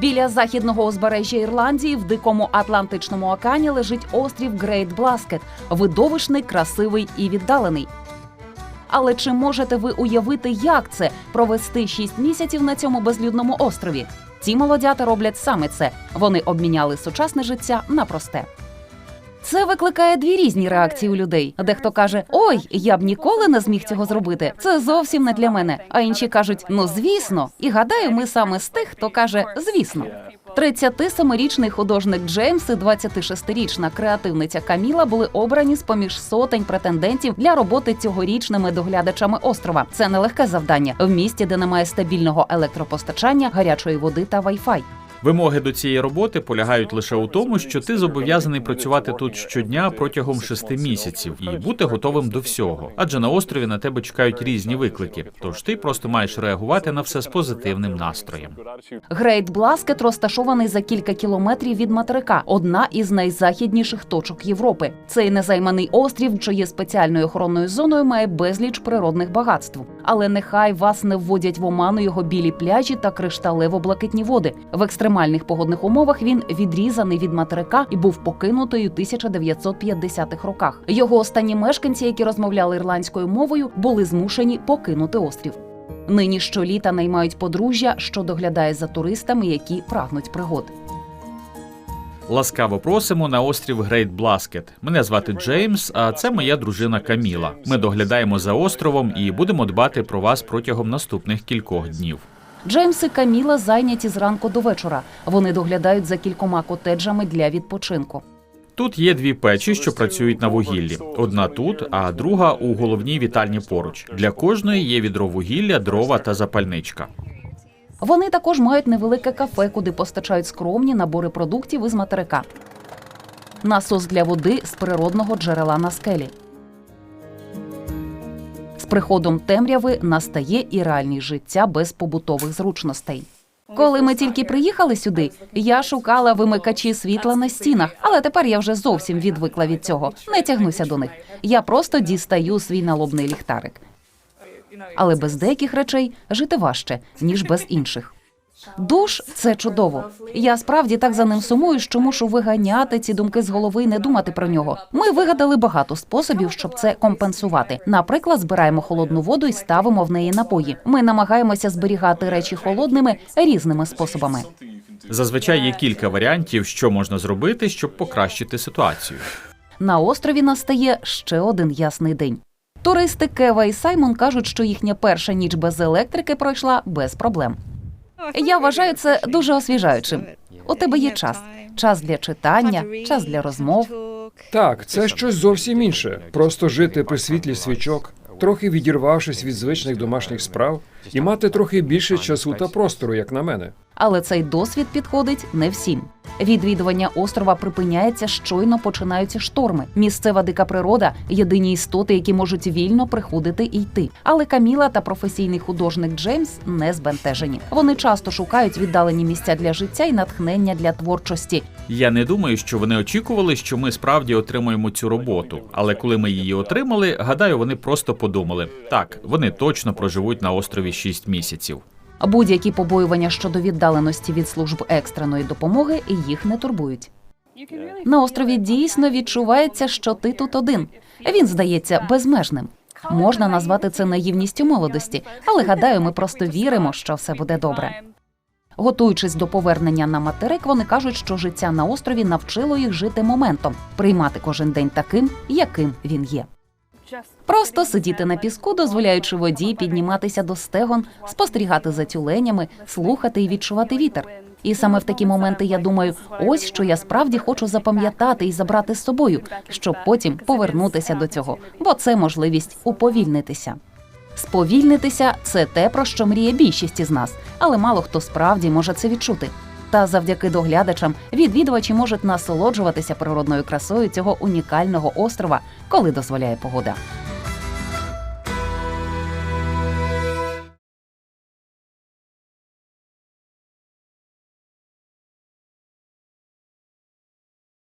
Біля західного узбережжя Ірландії в дикому Атлантичному океані лежить острів Грейт Бласкет, видовищний, красивий і віддалений. Але чи можете ви уявити, як це провести 6 місяців на цьому безлюдному острові? Ці молодята роблять саме це. Вони обміняли сучасне життя на просте. Це викликає дві різні реакції у людей. Дехто каже: Ой, я б ніколи не зміг цього зробити. Це зовсім не для мене. А інші кажуть: ну звісно. І гадаю, ми саме з тих, хто каже звісно. 37-річний художник Джеймс і 26-річна креативниця Каміла були обрані з поміж сотень претендентів для роботи цьогорічними доглядачами острова. Це нелегке завдання в місті, де немає стабільного електропостачання, гарячої води та вайфай. Вимоги до цієї роботи полягають лише у тому, що ти зобов'язаний працювати тут щодня протягом шести місяців і бути готовим до всього. Адже на острові на тебе чекають різні виклики. Тож ти просто маєш реагувати на все з позитивним настроєм. Грейт Бласкет розташований за кілька кілометрів від материка, одна із найзахідніших точок Європи. Цей незайманий острів, що спеціальною охоронною зоною, має безліч природних багатств. Але нехай вас не вводять в оману його білі пляжі та кришталево-блакитні води. В екстремальних погодних умовах він відрізаний від материка і був покинутий у 1950-х роках. Його останні мешканці, які розмовляли ірландською мовою, були змушені покинути острів. Нині щоліта наймають подружжя, що доглядає за туристами, які прагнуть пригод. Ласкаво просимо на острів Грейт Бласкет. Мене звати Джеймс, а це моя дружина Каміла. Ми доглядаємо за островом і будемо дбати про вас протягом наступних кількох днів. Джеймс і Каміла зайняті зранку до вечора. Вони доглядають за кількома котеджами для відпочинку. Тут є дві печі, що працюють на вугіллі. Одна тут, а друга у головній вітальні поруч. Для кожної є відро вугілля, дрова та запальничка. Вони також мають невелике кафе, куди постачають скромні набори продуктів із материка. Насос для води з природного джерела на скелі. Приходом темряви настає і реальність життя без побутових зручностей. Коли ми тільки приїхали сюди, я шукала вимикачі світла на стінах, але тепер я вже зовсім відвикла від цього. Не тягнуся до них. Я просто дістаю свій налобний ліхтарик. Але без деяких речей жити важче, ніж без інших. Душ це чудово. Я справді так за ним сумую, що мушу виганяти ці думки з голови і не думати про нього. Ми вигадали багато способів, щоб це компенсувати. Наприклад, збираємо холодну воду і ставимо в неї напої. Ми намагаємося зберігати речі холодними різними способами. Зазвичай є кілька варіантів, що можна зробити, щоб покращити ситуацію. На острові настає ще один ясний день. Туристи Кева і Саймон кажуть, що їхня перша ніч без електрики пройшла без проблем. Я вважаю це дуже освіжаючим. У тебе є час, час для читання, час для розмов. Так, це щось зовсім інше. Просто жити при світлі свічок, трохи відірвавшись від звичних домашніх справ, і мати трохи більше часу та простору, як на мене. Але цей досвід підходить не всім. Відвідування острова припиняється щойно починаються шторми. Місцева дика природа єдині істоти, які можуть вільно приходити і йти. Але Каміла та професійний художник Джеймс не збентежені. Вони часто шукають віддалені місця для життя і натхнення для творчості. Я не думаю, що вони очікували, що ми справді отримаємо цю роботу. Але коли ми її отримали, гадаю, вони просто подумали: так, вони точно проживуть на острові 6 місяців. Будь-які побоювання щодо віддаленості від служб екстреної допомоги їх не турбують. На острові дійсно відчувається, що ти тут один. Він здається безмежним. Можна назвати це наївністю молодості, але гадаю, ми просто віримо, що все буде добре. Готуючись до повернення на материк, вони кажуть, що життя на острові навчило їх жити моментом, приймати кожен день таким, яким він є. Просто сидіти на піску, дозволяючи воді підніматися до стегон, спостерігати за тюленями, слухати і відчувати вітер. І саме в такі моменти я думаю, ось що я справді хочу запам'ятати і забрати з собою, щоб потім повернутися до цього, бо це можливість уповільнитися. Сповільнитися це те, про що мріє більшість із нас, але мало хто справді може це відчути. Та завдяки доглядачам відвідувачі можуть насолоджуватися природною красою цього унікального острова, коли дозволяє погода.